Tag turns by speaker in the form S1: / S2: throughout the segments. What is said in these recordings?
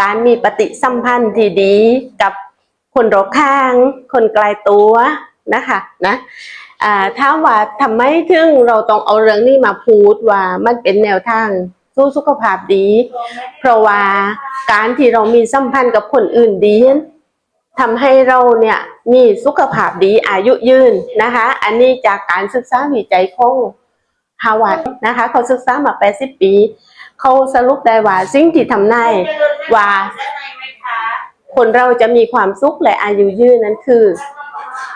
S1: การมีปฏิสัมพันธ์ที่ดีกับคนรอบข้าง คนไกลตัวนะคะนะถ้าว่าทำไมถึงเราต้องเอาเรื่องนี้มาพูดว่ามันเป็นแนวทางสู้สุขภาพดี เพราะว่าการที่เรามีสัมพันธ์กับคนอื่นดีทำให้เราเนี่ยมีสุขภาพดีอายุยืนนะคะ อันนี้จากการศึกษาวิจัยของฮาวาดนะคะ เขาศึกษามา 80 ปี เขาสรุปได้ว่าสิ่งที่ทำได้ว่า คนเราจะมีความสุขและอายุยืนนั้นคือ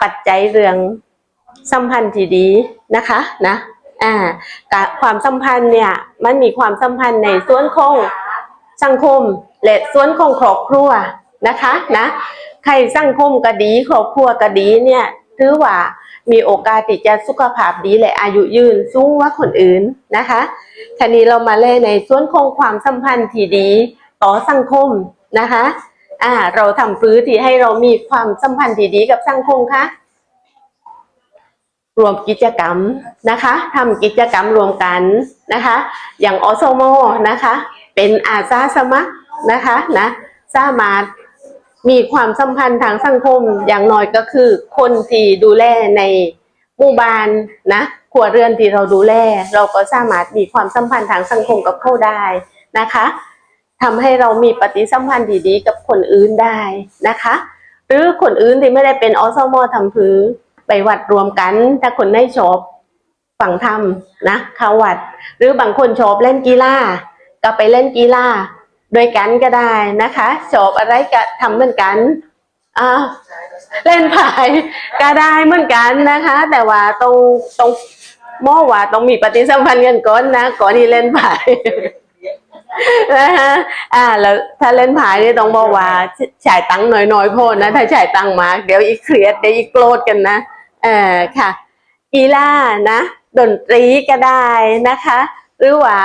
S1: ปัจจัยเรื่องสัมพันธ์ที่ดีนะคะนะอ่าความสัมพันธ์เนี่ยมันมีความสัมพันธ์ในส่วนของสังคมและส่วนของครอบครัวนะคะนะใครสังคมก็ดีครอบครัวก็ดีเนี่ยถือว่า มีโอกาสที่จะสุขภาพดีและอายุยืนสูงกว่าคนอื่นนะคะทีนี้เรามาเล่นในส่วนของความสัมพันธ์ที่ดีต่อสังคมนะคะอ่าเราทำฟื้นที่ให้เรามีความสัมพันธ์ที่ดีกับสังคมคะรวมกิจกรรมนะคะทำกิจกรรมรวมกันนะคะ อย่างอสโมนะคะ เป็นอาสาสมัครนะคะนะสามารถ มีความสัมพันธ์ทางสังคมอย่างน้อยก็คือ คนที่ดูแลในหมู่บ้านนะครัวเรือนที่เราดูแลเราก็สามารถมีความสัมพันธ์ทางสังคมกับเขาได้นะคะทำให้เรามีปฏิสัมพันธ์ที่ดีกับคนอื่นได้นะคะ หรือคนอื่นที่ไม่ได้เป็นอสมอทำพื้ไปวัดรวมกันถ้าคนได้ชอบฝั่งธรรมนะเข้าวัด หรือบางคนชอบเล่นกีฬาก็ไปเล่นกีฬา ด้วยกันก็ได้นะคะชอบอะไรก็ทำเหมือนกันอ่าเล่นไพ่ก็ได้เหมือนกันนะคะ แต่ว่าต้องต้องมอว่าต้องมีปฏิสัมพันธ์กันก่อนนะก่อนที่เล่นไพ่นะคะอ่า แล้วถ้าเล่นพายนี่ต้องบอกว่าจ่ายตังค์น้อยๆพอนะถ้าจ่ายตังค์มากเดี๋ยวอีกเครียดเดี๋ยวอีกโกรธกันนะเออค่ะกีฬานะ ดนตรีก็ได้นะคะ หรือว่า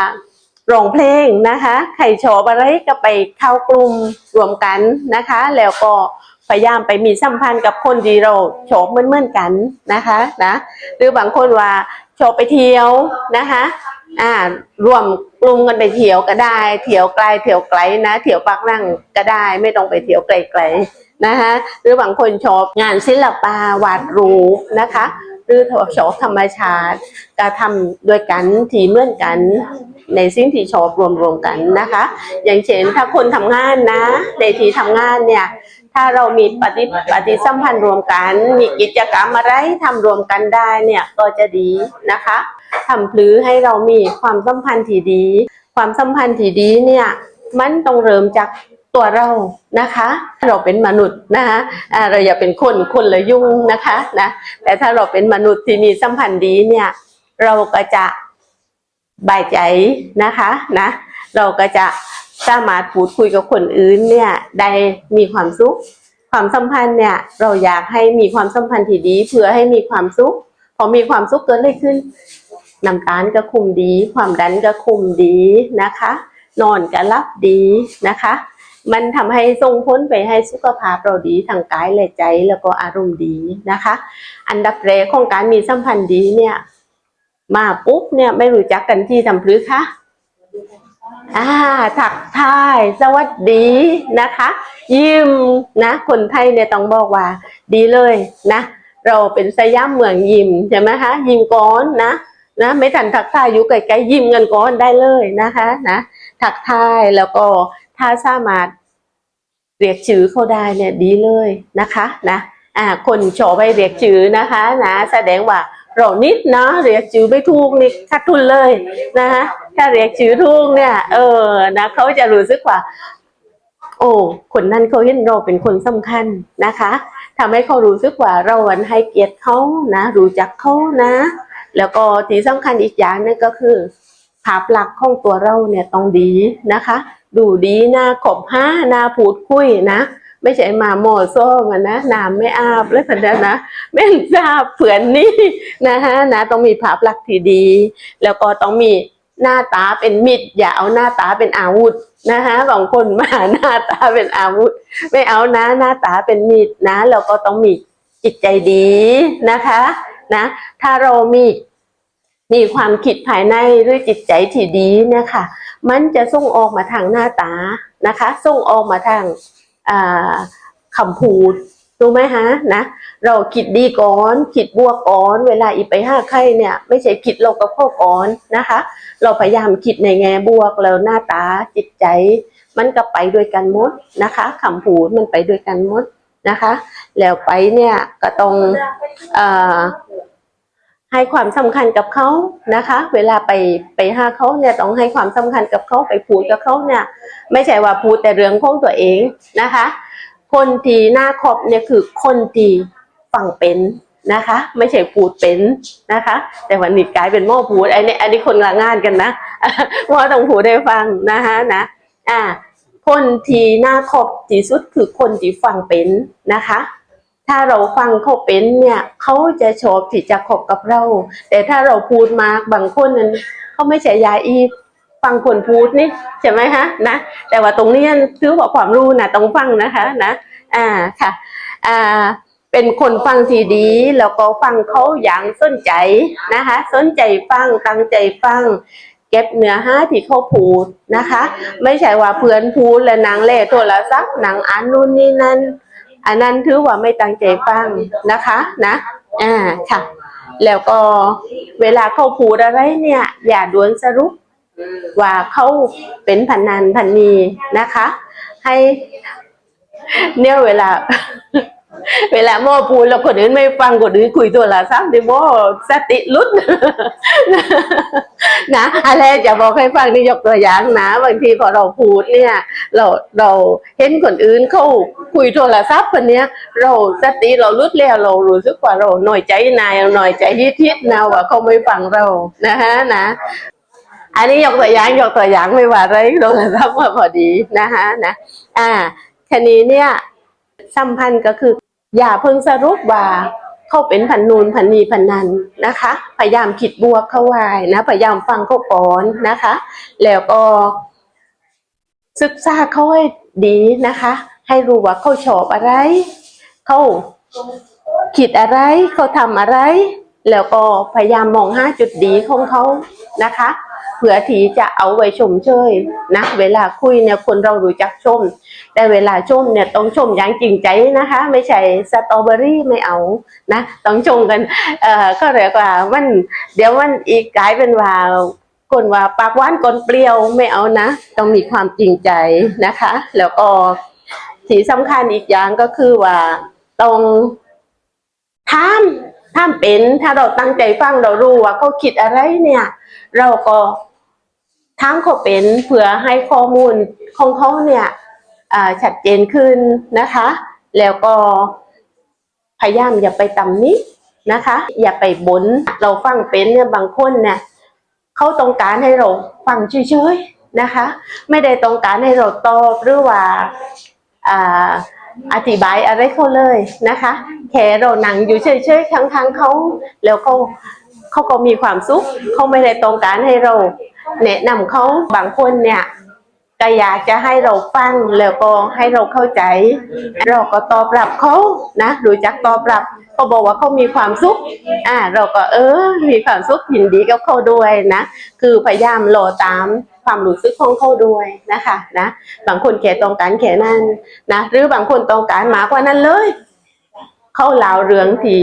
S1: ร้องเพลงนะคะใครชอบอะไรก็ไปเข้ากลุ่มรวมกันนะคะ แล้วก็พยายามไปมีสัมพันธ์กับคนที่เราชอบเหมือนๆกันนะคะนะหรือบางคนว่าชอบไปเที่ยวนะคะอ่ารวมกลุ่มกันไปเที่ยวก็ได้ เที่ยวไกลเที่ยวไกลนะเที่ยวปักนั่งก็ได้ ไม่ต้องไปเที่ยวไกลๆนะคะหรือบางคนชอบงานศิลปะวาดรูปนะคะ หรือชอบธรรมชาติก็ทำด้วยกันที่เมื่อนกัน ในสิ่งที่ชอบรวมๆกันนะคะ อย่างเช่นถ้าคนทำงานนะ ในที่ทำงานเนี่ย ถ้าเรามีปฏิปฏิสัมพันธ์รวมกัน มีกิจกรรมอะไรทำรวมกันได้เนี่ยก็จะดีนะคะทำพลือให้เรามีความสัมพันธ์ที่ดี ความสัมพันธ์ที่ดีเนี่ยมันต้องเริ่มจาก ตัวเรานะคะ เราเป็นมนุษย์นะคะเราอย่าเป็นคนคนละยุ่งนะคะนะแต่ถ้าเราเป็นมนุษย์ที่มีสัมพันธ์ดีเนี่ย เราก็จะบายใจนะคะนะ เราก็จะสามารถพูดคุยกับคนอื่นเนี่ยได้มีความสุข ความสัมพันธ์เนี่ยเราอยากให้มีความสัมพันธ์ที่ดี เพื่อให้มีความสุขพอมีความสุขเกิดอะไรขึ้นน้ำตาลก็คุมดี ความดันก็คุมดีนะคะ นอนก็รับดีนะคะ มันทำให้ส่งผลไปให้สุขภาพเราดีทางกายและใจแล้วก็อารมณ์ดีนะคะ อันดับแรกของการมีสัมพันธ์ดีเนี่ย มาปุ๊บเนี่ยไม่รู้จักกันที่ทำพลึกคะอ่าถักทาย สวัสดีนะคะ ยิ้มนะ คนไทยเนี่ยต้องบอกว่า ดีเลยนะ เราเป็นสยามเมืองยิ้มใช่ไหมคะยิ้มก้อนนะนะ ไม่ทันทักทายอยู่ไกลๆยิ้มกันก่อนได้เลยนะคะ นะทักทายแล้วก็ ถ้าสามารถเรียกชื่อเขาได้เนี่ยดีเลยนะคะนะอ่าคนโชว์ไปเรียกชื่อนะคะนะแสดงว่าเรานิดนะเรียกชื่อไม่ถูกนี่ขาดทุนเลยนะคะถ้าเรียกชื่อถูกเนี่ยเออนะเขาจะรู้สึกว่า โอ้คนนั้นเขาเห็นเราเป็นคนสำคัญนะคะทำให้เขารู้สึกว่าเราอันให้เกียรติเขานะรู้จักเขานะ แล้วก็ที่สำคัญอีกอย่างนึงก็คือภาพลักษณ์ของตัวเราเนี่ยต้องดีนะคะ ดูดีหน้าขบห้าหน้าพูดคุยนะไม่ใช่มาโมโซ่มันนะน้ำไม่อาบแล้วสันดนะไม่ทราบเผื่อนนี่นะฮะนะต้องมีภาพลักษณ์ที่ดี แล้วก็ต้องมีหน้าตาเป็นมิตรอย่าเอาหน้าตาเป็นอาวุธนะคะบางคนมาหน้าตาเป็นอาวุธ ไม่เอานะ หน้าตาเป็นมิตรนะ แล้วก็ต้องมีจิตใจดีนะคะ นะ ถ้าเรามี มีความคิดภายในด้วยจิตใจที่ดีเนี่ยค่ะ มันจะส่งออกมาทางหน้าตานะคะ ส่งออกมาทางอ่าคำพูดรู้ไหมฮะนะเราคิดดีก่อนคิดบวกก่อน เวลาอีไปห้าใครเนี่ยไม่ใช่คิดลบกับข้อก่อนนะคะ เราพยายามคิดในแง่บวกแล้วหน้าตาจิตใจ มันก็ไปด้วยกันหมดนะคะคำพูดมันไปด้วยกันหมดนะคะ แล้วไปเนี่ยก็ต้องเอ่อ ให้ความสำคัญกับเขานะคะ เวลาไปไปหาเขาเนี่ยต้องให้ความสำคัญกับเขาไปพูดกับเขาเนี่ย ไม่ใช่ว่าพูดแต่เรื่องของตัวเองนะคะ คนที่น่าคบเนี่ยคือคนที่ฟังเป็นนะคะ ไม่ใช่พูดเป็นนะคะ แต่วันนี้กลายเป็นหม้อพูดไอ้นี่อันนี้คนละงานกันนะหม้อต้องพูดได้ฟังนะคะนะอ่าคนที่น่าคบที่สุดคือคนที่ฟังเป็นนะคะ ถ้าเราฟังเขาเป็นเนี่ยเขาจะชอบที่จะคบกับเรา แต่ถ้าเราพูดมากบางคนนั้นเขาไม่ใช่ยาอีฟังคนพูดนี่ใช่ไหมฮะนะแต่ว่าตรงนี้ถือว่าความรู้นะต้องฟังนะคะนะอ่าค่ะอ่าเป็นคนฟังที่ดีแล้วก็ฟังเขาอย่างสนใจนะคะสนใจฟังตั้งใจฟัง เก็บเนื้อหาที่เขาพูดนะคะ ไม่ใช่ว่าเพื่อนพูดแล้วนางเล่โทรศัพท์นางอ่านนู่นนี่นั่น อันนั้นถือว่าไม่ตั้งใจฟังนะคะนะอ่าค่ะ แล้วก็เวลาเขาพูดอะไรเนี่ย อย่าด่วนสรุปว่าเขาเป็นพันนันพันนีนะคะ ให้เนี่ยเวลา เวลาโม่พูดแล้วคนอื่นไม่ฟังคนอื่นคุยโทรศัพท์ดิโม่สติลุดนะอะไรจะบอกให้ฟังนี่ยกตัวอย่างนะบางทีพอเราพูดเนี่ย เราเราเห็นคนอื่นเขาคุยโทรศัพท์คนเนี้ย เราสติเราลุดแล้วเรารู้สึกว่าเราหน่อยใจนายหน่อยใจยิดยิดนะว่าเขาไม่ฟังเรานะฮะนะอันนี้ยกตัวอย่างยกตัวอย่างไม่ว่าอะไรโทรศัพท์มาพอดีนะฮะนะ อ่าทีนี้เนี่ยสัมพันธ์ก็คือ อย่าเพิ่งสรุปว่าเขาเป็นพันนูนพันนีพันนันนะคะ พยายามคิดบวกเข้าไว้นะ พยายามฟังเขาก่อนนะคะ แล้วก็ศึกษาเขาให้ดีนะคะ ให้รู้ว่าเขาชอบอะไรเขาคิดอะไรเขาทำอะไร แล้วก็พยายามมองหาจุดดีของเขานะคะ เผื่อที่จะเอาไว้ชมเชยนะเวลาคุยเนี่ยคนเรารู้จักชม แต่เวลาชมเนี่ยต้องชมอย่างจริงใจนะคะ ไม่ใช่สตรอเบอรี่ไม่เอานะต้องชมกันเอ่อก็เรียกว่ามันเดี๋ยวมันอีกกลายเป็นว่าคนว่าปากหวานคนเปรี้ยวไม่เอานะ ต้องมีความจริงใจนะคะ แล้วก็ที่สำคัญอีกอย่างก็คือว่าต้องถามถามเป็นถ้าเราตั้งใจฟังเรารู้ว่าเขาคิดอะไรเนี่ย เราก็ ถามเขาเป็นเพื่อให้ข้อมูลของเขาเนี่ยชัดเจนขึ้นนะคะ แล้วก็พยายามอย่าไปตำหนินะคะ อย่าไปบนเราฟังเป็นเนี่ยบางคนเนี่ยเขาต้องการให้เราฟังเฉยๆนะคะ ไม่ได้ต้องการให้เราตอบหรือว่าอ่าอธิบายอะไรเขาเลยนะคะแค่เรานั่งอยู่เฉยๆข้างๆเขาแล้วเขาเขาก็มีความสุขเขาไม่ได้ต้องการให้เรา แนะนำเขาบางคนเนี่ยก็อยากจะให้เราฟังแล้วก็ให้เราเข้าใจ เราก็ตอบรับเขานะรู้จักตอบรับเขาบอกว่าเขามีความสุขอ่าเราก็เออ มีความสุขยินดีกับเขาด้วยนะคือพยายามรอตามความรู้สึกของเขาด้วยนะคะนะบางคนแค่ต้องการแค่นั้นนะหรือบางคนต้องการมากกว่านั้นเลย เขาล่าเรื่องที่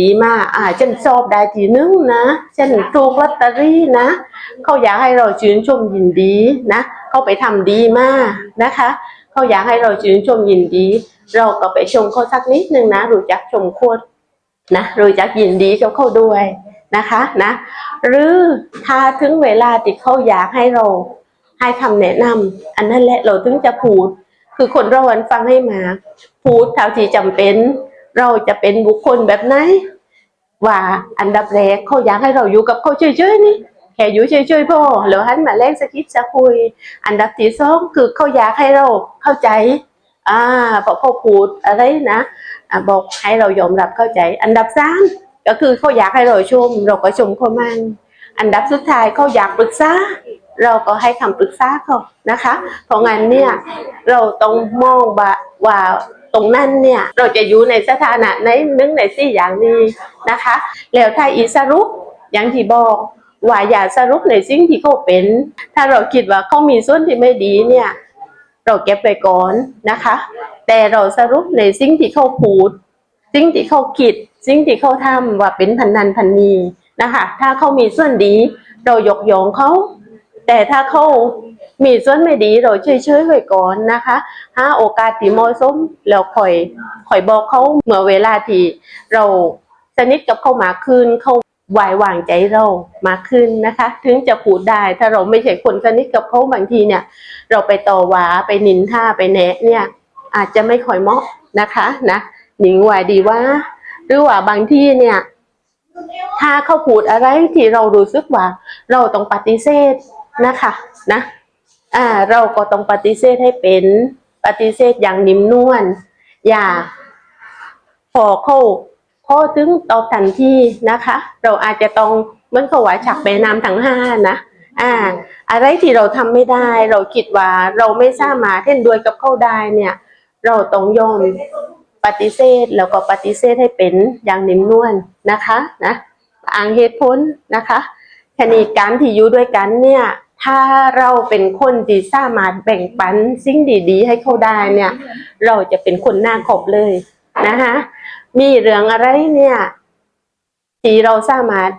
S1: ดีๆ มาก อ่าฉันชอบได้ทีนึงนะฉันถูกลอตเตอรี่นะ เขาอยากให้เราชื่นชมยินดีนะ เขาไปทำดีมากนะคะ เขาอยากให้เราชื่นชมยินดี เราก็ไปชมเขาสักนิดนึงนะ รู้จักชมโคตรนะรู้จักยินดีกับเขาด้วยนะคะนะ หรือถ้าถึงเวลาที่เขาอยากให้เราให้คำแนะนำอันนั้นแหละเราถึงจะพูด คือคนเราวันฟังให้มา พูดเท่าที่จำเป็น เราจะเป็นบุคคลแบบไหนว่าอันดับแรกเขาอยากให้เราอยู่กับเขาเฉยๆนี่แค่อยู่เฉยๆพอแล้วหันมาแลกสกิดจะคุย อันดับที่สองคือเขาอยากให้เราเข้าใจ อ่าพอเขาพูดอะไรนะอ่าบอกให้เรายอมรับเข้าใจ อันดับสามก็คือเขาอยากให้เราชม เราก็ชมเขามันอันดับสุดท้ายเขาอยากปรึกษาเราก็ให้คำปรึกษาเขานะคะเพราะงั้นเนี่ยเราต้องมองว่า ตรงนั้นเนี่ยเราจะอยู่ในสถานะในนึงในสี่อย่างนี้นะคะ แล้วถ้าอีสรุปอย่างที่บอกว่าอย่าสรุปในสิ่งที่เขาเป็น ถ้าเราคิดว่าเขามีส่วนที่ไม่ดีเนี่ย เราเก็บไว้ก่อนนะคะ แต่เราสรุปในสิ่งที่เขาพูด สิ่งที่เขาคิด สิ่งที่เขาทำว่าเป็นพันนันพันนีนะคะ ถ้าเขามีส่วนดี เรายกย่องเขา แต่ถ้าเขา มีส่วนไม่ดีเราเฉยๆไว้ก่อนนะคะหาโอกาสที่เหมาะสมแล้วค่อยค่อยบอกเขาเมื่อเวลาที่เราสนิทกับเขามากขึ้นเขาไว้วางใจเรามากขึ้นนะคะ ถึงจะพูดได้ถ้าเราไม่ใช่คนสนิทกับเขาบางทีเนี่ย เราไปต่อว่าไปนินท่าไปแนะเนี่ย อาจจะไม่ค่อยเหมาะนะคะนะหนิงว่าดีว่า หรือว่าบางที่เนี่ย ถ้าเขาพูดอะไรที่เรารู้สึกว่า เราต้องปฏิเสธนะคะ นะ อ่า เราก็ต้องปฏิเสธให้เป็น ปฏิเสธอย่างนิ่มนวลอย่าพอเข้าเขาถึงตอบทันทีนะคะ เราอาจจะต้องเหมื่อนเขาว่าฉักไปนำทั้งห้านะอ่า อะไรที่เราทำไม่ได้ เราคิดว่าเราไม่สามารถเล่นด้วยกับเขาได้เนี่ย เราต้องยอมปฏิเสธแล้วก็ปฏิเสธให้เป็นอย่างนิ่มนวลนะคะนะอ้างเหตุผลนะคะแค่นี้การที่อยู่ด้วยกันเนี่ย ถ้าเราเป็นคนที่สามารถแบ่งปันสิ่งดี ๆ ให้เขาได้เนี่ย เราจะเป็นคนหน้าขอบเลยนะคะมีเรื่องอะไรเนี่ยที่เราสามารถ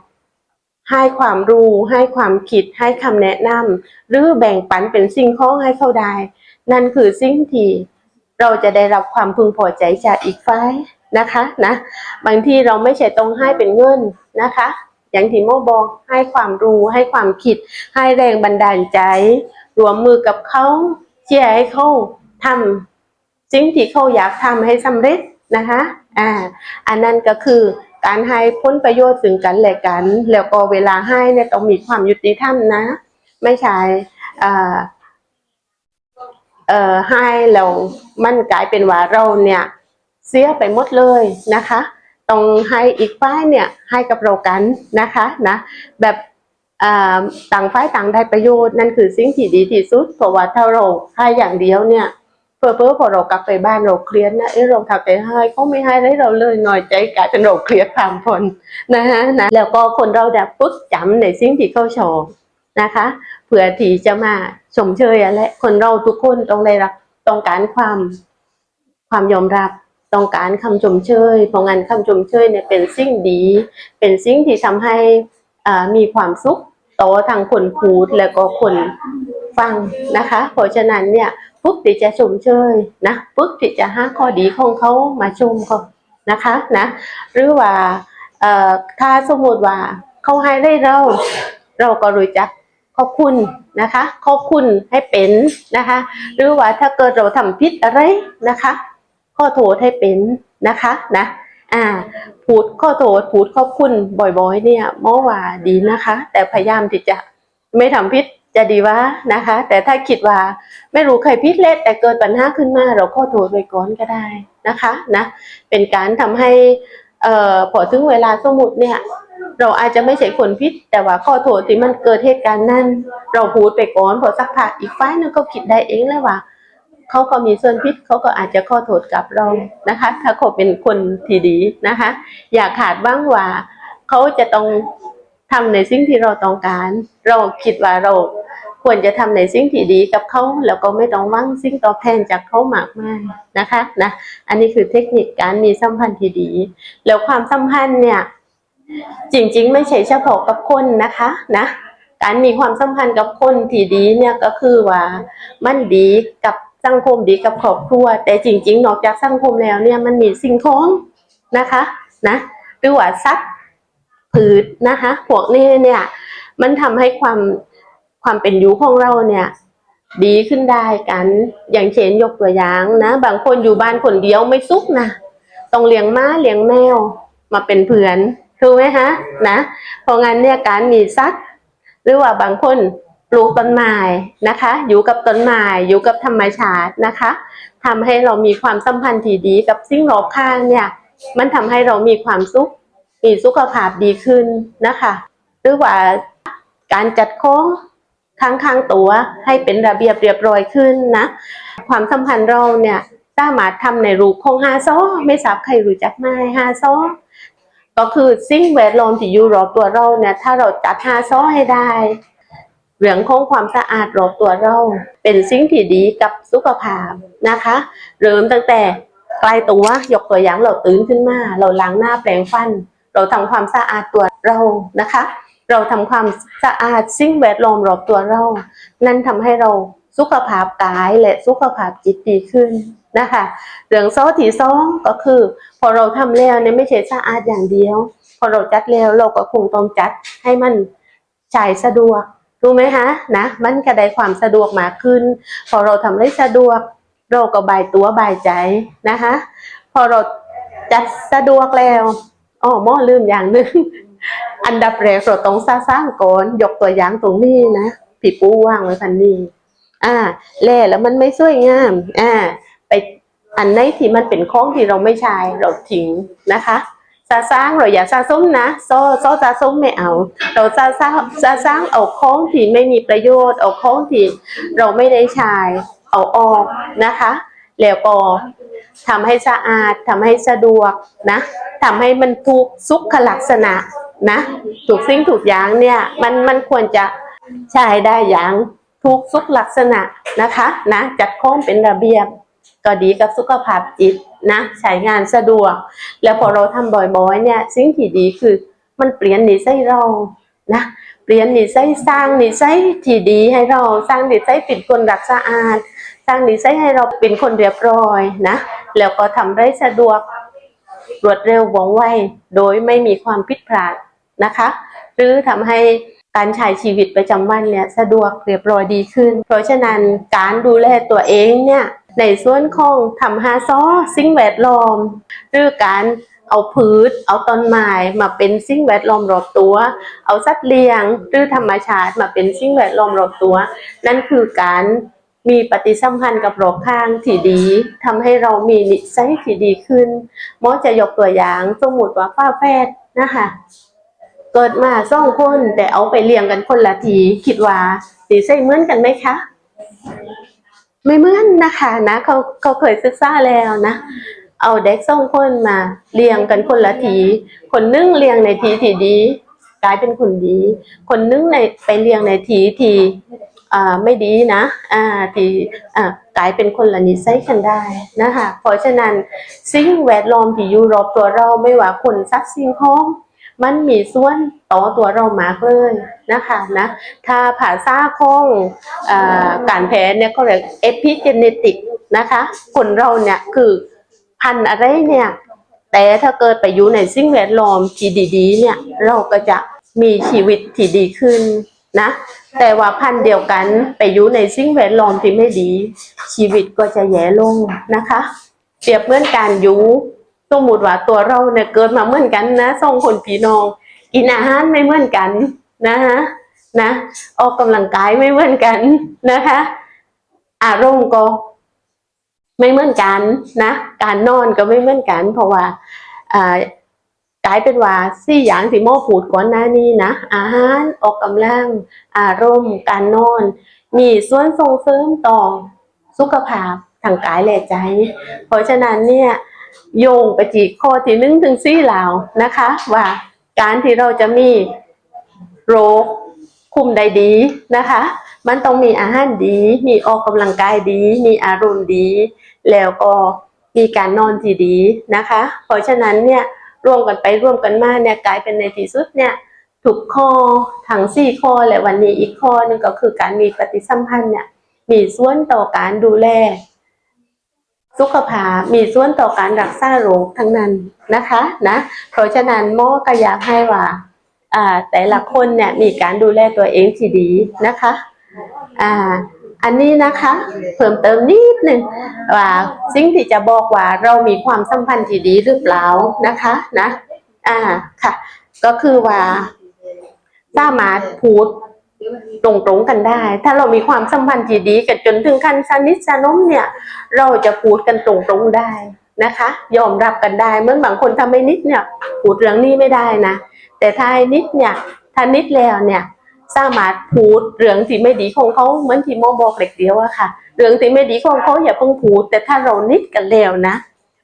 S1: ให้ความรู้ ให้ความคิดให้คำแนะนำหรือแบ่งปันเป็นสิ่งของให้เขาได้ นั่นคือสิ่งที่เราจะได้รับความพึงพอใจจากอีกฝ่ายนะคะนะ บางทีเราไม่ใช่ต้องให้เป็นเงินนะคะ อย่างที่โมบอกให้ความรู้ให้ความคิด ให้แรงบันดาลใจรวมมือกับเขาเชียร์ให้เขาทำสิ่งที่เขาอยากทำให้สำเร็จนะคะอ่าอันนั้นก็คือการให้ผลประโยชน์ซึ่งกันและกัน แล้วก็เวลาให้เนี่ยต้องมีความยุติธรรมนะ ไม่ใช่อ่าเอ่อให้แล้วมันกลายเป็นว่าเราเนี่ย เสียไปหมดเลยนะคะ ต้องให้อีกฝ่ายเนี่ยให้กับเรากันนะคะนะแบบต่างฝ่ายต่างได้ประโยชน์นั่นคือสิ่งที่ดีที่สุดเพราะว่าถ้าเราให้อย่างเดียวเนี่ยเพื่อเพื่อพอเรากลับไปบ้านเราเครียดนะเอ้เราทำแต่ให้เขาไม่ให้ให้เราเลยหน่อยใจกลายเป็นเราเครียดตามคนนะฮะนะแล้วก็คนเราแบบปึ๊กจำในสิ่งที่เขาชอบนะคะเพื่อที่จะมาชมเชยอะและคนเราทุกคนต้องได้รับต้องการความความยอมรับ ต้องการคำชมเชย เพราะงั้นคำชมเชยเนี่ยเป็นสิ่งดี เป็นสิ่งที่ทำให้อ่ามีความสุขต่อทางคนพูดแล้วก็คนฟังนะคะ เพราะฉะนั้นเนี่ยปุ๊บที่จะชมเชยนะปุ๊บที่จะหาข้อดีของเขามาชมเขานะคะนะหรือว่าเอ่อถ้าสมมติว่าเขาให้ได้เรา เราก็รู้จักขอบคุณนะคะ ขอบคุณให้เป็นนะคะ หรือว่าถ้าเกิดเราทำผิดอะไรนะคะ ข้อโทษให้เป็นนะคะนะอ่าพูดข้อโทษพูดขอบคุณบ่อยๆ เนี่ยหมอว่าดีนะคะ แต่พยายามที่จะไม่ทำผิดจะดีว่านะคะ แต่ถ้าคิดว่าไม่รู้ใครผิดเล็ดแต่เกิดปัญหาขึ้นมา เราข้อโทษไว้ก่อนก็ได้นะคะนะเป็นการทำให้เอ่อพอถึงเวลาสมมุติเนี่ย เราอาจจะไม่ใช่คนผิดแต่ว่าข้อโทษที่มันเกิดเหตุการณ์นั้น เราพูดไปก่อนพอสักพักอีกฝ่ายหนึงก็คิดได้เองแล้วว่า เขาก็มีส่วนผิดเขาก็อาจจะข้อโทษกับเรานะคะ ถ้าเขาเป็นคนที่ดีนะคะ อย่าขาดบ้างว่าเขาจะต้องทำในสิ่งที่เราต้องการ เราคิดว่าเราควรจะทำในสิ่งที่ดีกับเขาแล้วก็ไม่ต้องวังสิ่งตอบแทนจากเขามากมายนะคะนะอันนี้คือเทคนิคการมีสัมพันธ์ที่ดี แล้วความสัมพันธ์เนี่ยจริงๆ ไม่ใช่เฉพาะกับคนนะคะนะการมีความสัมพันธ์กับคนที่ดีเนี่ยก็คือว่ามันดีกับ สังคมดีกับครอบครัว แต่จริง ๆ นอกจากสังคมแล้วเนี่ยมันมีสิ่งของนะคะนะหรือว่าสัตว์ผืดนะคะพวกนี้เนี่ยมันทำให้ความความเป็นอยู่ของเราเนี่ยดีขึ้นได้กัน อย่างเช่นยกตัวอย่างนะบางคนอยู่บ้านคนเดียวไม่สุขนะต้องเลี้ยงม้าเลี้ยงแมวมาเป็นเพื่อนถูกไหมฮะนะเพราะงั้นเนี่ยการมีสัตว์หรือว่าบางคน ปลูกต้นไม้นะคะ อยู่กับต้นไม้อยู่กับธรรมชาตินะคะทำให้เรามีความสัมพันธ์ที่ดีกับสิ่งรอบข้างเนี่ย มันทำให้เรามีความสุข มีสุขภาพดีขึ้นนะคะ หรือว่าการจัดของข้างข้างตัวให้เป็นระเบียบเรียบร้อยขึ้นนะ ความสัมพันธ์เราเนี่ยสามารถทำในรูปของฮาโซไม่ทราบใครรู้จักไหมฮาโซก็คือสิ่งแวดล้อมที่อยู่รอบตัวเราเนี่ยถ้าเราจัดฮาโซให้ได้ เรื่องของความสะอาดรอบตัวเรา เป็นสิ่งที่ดีกับสุขภาพนะคะ เริ่มตั้งแต่ใกล้ตัวยกตัวอย่างเราตื่นขึ้นมา เราล้างหน้าแปรงฟัน เราทำความสะอาดตัวเรานะคะ เราทำความสะอาดสิ่งแวดล้อมรอบตัวเรา นั่นทำให้เราสุขภาพกายและสุขภาพจิตดีขึ้นนะคะเรื่องโซ่ที่สองก็คือ พอเราทำแล้วเนี่ยไม่ใช่สะอาดอย่างเดียว พอเราจัดแล้วเราก็คงต้องจัดให้มันใช้สะดวก รู้ไหมคะนะมันก็ได้ความสะดวกมากขึ้น พอเราทำได้สะดวก เราก็บายตัวบายใจนะคะ พอเราจัดสะดวกแล้วอ๋อม้อลืมอย่างหนึ่งอันดับแรกเราต้องสร้างก่อนยกตัวอย่างตรงนี้นะพี่ปูว่างไว้พันนี้อ่าแล่แล้วมันไม่สวยงามอ่าไปอันไหนที่มันเป็นของที่เราไม่ใช้เราทิ้งนะคะ ซาสร้างเราอย่าซาซุ้มนะโซโซ่ซาซุ้มไม่เอา เราซาสร้างซาสร้างเอาของที่ไม่มีประโยชน์เอาของที่เราไม่ได้ใช้เอาออกนะคะ แล้วก็ทำให้สะอาดทำให้สะดวกนะทำให้มันถูกสุขลักษณะนะถูกสิ่งถูกอย่างเนี่ยมันมันควรจะใช้ได้อย่างถูกสุขลักษณะนะคะนะจัดข้องเป็นระเบียบก็ดีกับสุขภาพจิต นะใช้งานสะดวก แล้วพอเราทำบ่อยๆเนี่ยสิ่งที่ดีคือมันเปลี่ยนนิสัยเรานะเปลี่ยนนิสัยสร้างนิสัยที่ดีให้เราสร้างนิสัยเป็นคนรักสะอาด สร้างนิสัยให้เราเป็นคนเรียบร้อยนะแล้วก็ทำได้สะดวกรวดเร็วว่องไวโดยไม่มีความผิดพลาดนะคะ หรือทำให้การใช้ชีวิตประจำวันเนี่ยสะดวกเรียบร้อยดีขึ้น เพราะฉะนั้นการดูแลตัวเองเนี่ย ในส่วนของทำฮาซ้อสิ่งแวดล้อมหรือการเอาพืช เอาต้นไม้มาเป็นสิ่งแวดล้อมรอบตัว เอาสัตว์เลี้ยงหรือธรรมชาติมาเป็นสิ่งแวดล้อมรอบตัว นั่นคือการมีปฏิสัมพันธ์กับรอบข้างที่ดีทำให้เรามีนิสัยที่ดีขึ้นหมอจะยกตัวอย่างสมมติว่าฝ้าแฝดนะคะเกิดมาสองคนแต่เอาไปเลี้ยงกันคนละทีคิดว่าสีใส่เหมือนกันไหมคะ ไม่เหมือนนะคะนะเขาเขาเคยศึกษาแล้วนะ เอาเด็กสองคนมาเลี้ยงกันคนละที คนนึ่งเลี้ยงในทีที่ดีกลายเป็นคนดี คนนึ่งในไปเลี้ยงในทีที่อ่าไม่ดีนะอ่าทีอ่ากลายเป็นคนละนิสัยกันได้นะคะเพราะฉะนั้นสิ่งแวดล้อมที่อยู่รอบตัวเราไม่ว่าคนสัตว์สิ่งของ มันมีส่วนต่อตัวเรามากเลยนะคะนะถ้าภาษาของอาการแพ้เนี่ยเขาเรียก epigenetic นะคะคนเราเนี่ยคือพันอะไรเนี่ย แต่ถ้าเกิดไปอยู่ในสิ่งแวดล้อมที่ดีๆเนี่ยเราก็จะมีชีวิตที่ดีขึ้นนะ แต่ว่าพันเดียวกันไปอยู่ในสิ่งแวดล้อมที่ไม่ดี ชีวิตก็จะแย่ลงนะคะ เปรียบเหมือนการอยู่ สมมติว่าตัวเราเนี่ยเกิดมาเหมือนกันนะสองคนพี่น้องกินอาหารไม่เหมือนกันนะฮะนะ ออกกำลังกายไม่เหมือนกันนะคะ อารมณ์ก็ไม่เหมือนกันนะ การนอนก็ไม่เหมือนกัน เพราะว่าอ่ากลายเป็นว่าสี่อย่างที่หมอพูดก่อนหน้านี้นะอาหารออกกำลัง อารมณ์ การนอน มีส่วนส่งเสริมต่อสุขภาพทางกายและใจ เพราะฉะนั้นเนี่ย โยงไปจีข้อที่หนึ่งถึงสี่เหล่านะคะ ว่าการที่เราจะมีโรคคุมได้ดีนะคะ มันต้องมีอาหารดี มีออกกำลังกายดี มีอารมณ์ดี แล้วก็มีการนอนที่ดีนะคะ เพราะฉะนั้นเนี่ยรวมกันไปรวมกันมาเนี่ยกลายเป็นในที่สุดเนี่ยถูกข้อทั้งสี่ข้อและวันนี้อีกข้อหนึงก็คือการมีปฏิสัมพันธ์เนี่ยมีส่วนต่อการดูแล สุขภาพมีส่วนต่อการรักษาโรคทั้งนั้นนะคะนะเพราะฉะนั้นหมอก็อยากให้ว่าอ่าแต่ละคนเนี่ยมีการดูแลตัวเองที่ดีนะคะอ่าอันนี้นะคะเพิ่มเติมนิดหนึ่งว่าสิ่งที่จะบอกว่าเรามีความสัมพันธ์ที่ดีหรือเปล่านะคะนะอ่าค่ะ ก็คือว่าสามารถพูด ตรงๆกันได้ ถ้าเรามีความสัมพันธ์ที่ดีกันจนถึงขั้นสนิทสนมเนี่ย เราจะพูดกันตรงๆได้นะคะ ยอมรับกันได้เหมื่อนบางคนทำไม่นิดเนี่ยพูดเรื่องนี้ไม่ได้นะ แต่ถ้านิดเนี่ยถ้านิดแล้วเนี่ยสามารถพูดเรื่องที่ไม่ดีของเขาเหมือนที่โมบอกเด็กเดียวอะค่ะ เรื่องที่ไม่ดีของเขาอย่าเพิ่งพูด แต่ถ้าเรานิดกันแล้วนะ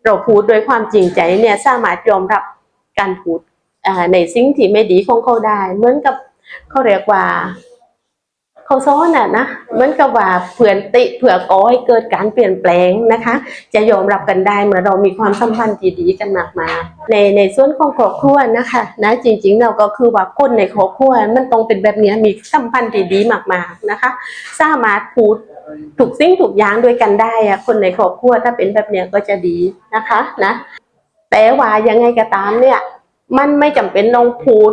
S1: เราพูดด้วยความจริงใจเนี่ยสามารถยอมรับการพูดในสิ่งที่ไม่ดีของเขาได้ เหมือนกับเขาเรียกว่า เขาซ้อนอะนะเหมือนกับว่าเผื่อติเผื่อก่อให้เกิดการเปลี่ยนแปลงนะคะ จะยอมรับกันได้เมื่อเรามีความสัมพันธ์ที่ดีกันมากมาในในส่วนของครอบครัวนะคะนะจริงๆเราก็คือว่าคนในครอบครัวมันต้องเป็นแบบนี้มีสัมพันธ์ที่ดีมากๆนะคะ สามารถพูดถูกสิ่งถูกย่างด้วยกันได้อะคนในครอบครัวถ้าเป็นแบบเนี้ยก็จะดีนะคะนะแต่ว่ายังไงก็ตามเนี่ย มันไม่จำเป็นต้องพูด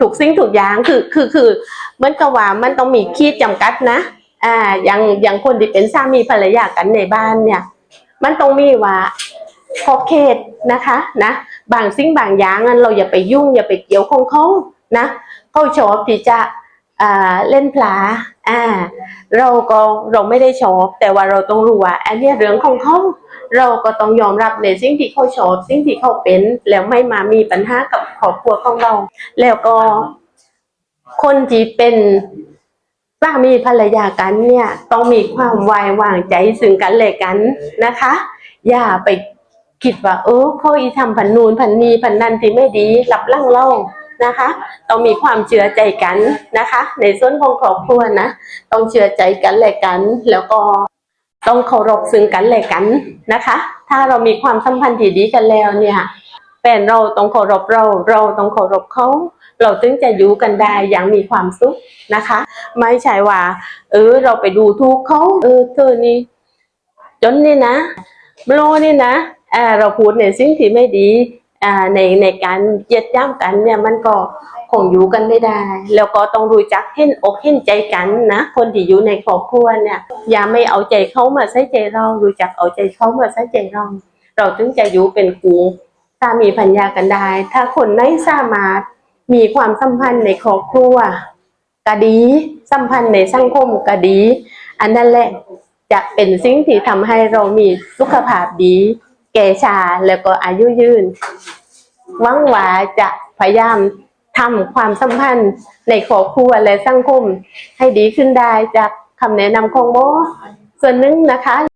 S1: ถูกสิ่งถูกย่างคือคือคือ เหมือนกับว่ามันต้องมีขีดจำกัดนะ อ่า อย่างอย่างคนที่เป็นสามีภรรยากันในบ้านเนี่ย มันต้องมีว่าขอบเขตนะคะนะ บางสิ่งบางอย่างนั้นเราอย่าไปยุ่งอย่าไปเกี่ยวของเขานะเขาชอบที่จะอ่าเล่นพลาอ่า เราก็เราไม่ได้ชอบ แต่ว่าเราต้องรู้ว่าอันนี้เรื่องของเขาเราก็ต้องยอมรับในสิ่งที่เขาชอบสิ่งที่เขาเป็น แล้วไม่มามีปัญหากับครอบครัวของเรา แล้วก็ คนที่เป็นสามีภรรยากันเนี่ย ต้องมีความไว้วางใจซึ่งกันและกันนะคะ อย่าไปคิดว่า เออเขาอีทำพันนูนพันนีพันนันที่ไม่ดีหลับล่างเล่านะคะ ต้องมีความเชื่อใจกันนะคะ ในส่วนของครอบครัวนะต้องเชื่อใจกันและกัน แล้วก็ต้องเคารพซึ่งกันและกันนะคะ ถ้าเรามีความสัมพันธ์ที่ดีกันแล้วเนี่ยแฟนเราต้องเคารพเรา เราต้องเคารพเขา เราถึงจะอยู่กันได้อย่างมีความสุขนะคะ ไม่ใช่ว่า เออ เราไปดูถูกเขาเออเธอนี่จนนี่นะโลนี่นะอ่าเราพูดในสิ่งที่ไม่ดีอ่าในในการเยียดย่ำกันเนี่ยมันก็คงอยู่กันไม่ได้ แล้วก็ต้องรู้จักเห็นอกเห็นใจกันนะ คนที่อยู่ในครอบครัวเนี่ย อย่าไม่เอาใจเขามาใส่ใจเรา รู้จักเอาใจเขามาใส่ใจเรา เราถึงจะอยู่เป็นคู่สามีพัญญากันได้ ถ้าคนไม่สามารถ มีความสัมพันธ์ในครอบครัวก็ดี สัมพันธ์ในสังคมก็ดี อันนั้นแหละจะเป็นสิ่งที่ทำให้เรามีสุขภาพดี แก่ชาแล้วก็อายุยืนหวังว่าจะพยายามทำความสัมพันธ์ในครอบครัวและสังคมให้ดีขึ้นได้จากคำแนะนำของโมส่วนหนึ่งนะคะ